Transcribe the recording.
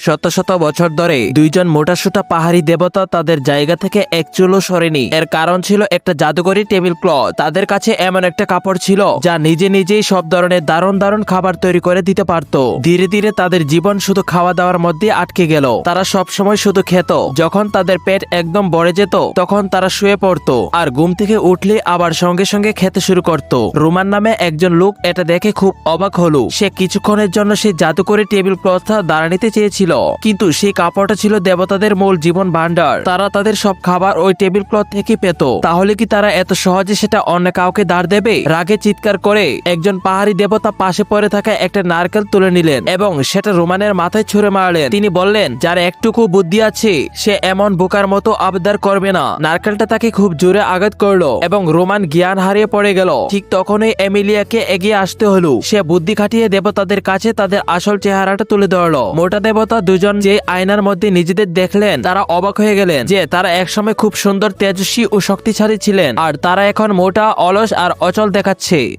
শত শত বছর ধরে দুইজন মোটাসোটা পাহাড়ি দেবতা তাদের জায়গা থেকে এক চুলো সরেনি। এর কারণ ছিল একটা জাদুকরি টেবিল ক্লথ। তাদের কাছে এমন একটা কাপড় ছিল যা নিজে নিজেই সব ধরনের দারুণ দারুণ খাবার তৈরি করে দিতে পারত। ধীরে ধীরে তাদের জীবন শুধু খাওয়া দাওয়ার মধ্যে আটকে গেল। তারা সব সময় শুধু খেত। যখন তাদের পেট একদম বড়ে যেত, তখন তারা শুয়ে পড়তো আর ঘুম থেকে উঠলে আবার সঙ্গে সঙ্গে খেতে শুরু করত। রোমান নামে একজন লোক এটা দেখে খুব অবাক হলো। সে কিছুক্ষণের জন্য সেই জাদুকরি টেবিল ক্লথটা দাঁড়া নিতে চেয়েছিল কিন্তু সেই কাপড়টা ছিল দেবতাদের মূল জীবন ভান্ডার তারা তাদের সব খাবার ওই টেবিল ক্লথ থেকে পেত। তাহলে কি তারা এত সহজে সেটা অন্য কাউকে দাঁড় দেবে? রাগে চিৎকার করে একজন পাহাড়ি দেবতা পাশে পড়ে থাকা একটা নারকেল তুলে নিলেন এবং সেটা রোমানের মাথায় ছুঁড়ে মারলেন। তিনি বললেন, যার একটুকু বুদ্ধি আছে, সে এমন বোকার মতো আবদার করবে না। নারকেলটা তাকে খুব জোরে আঘাত করল এবং রোমান জ্ঞান হারিয়ে পড়ে গেল। ঠিক তখনই এমিলিয়াকে এগিয়ে আসতে হলো। সে বুদ্ধি খাটিয়ে দেবতাদের কাছে তাদের আসল চেহারাটা তুলে ধরলো। মোটা দেবতা দুজন যে আয়নার মধ্যে নিজেদের দেখলেন, তারা অবাক হয়ে গেলেন যে তারা একসময় খুব সুন্দর, তেজস্বী ও শক্তিশালী ছিলেন। আর তারা এখন মোটা, অলস আর অচল দেখাচ্ছে।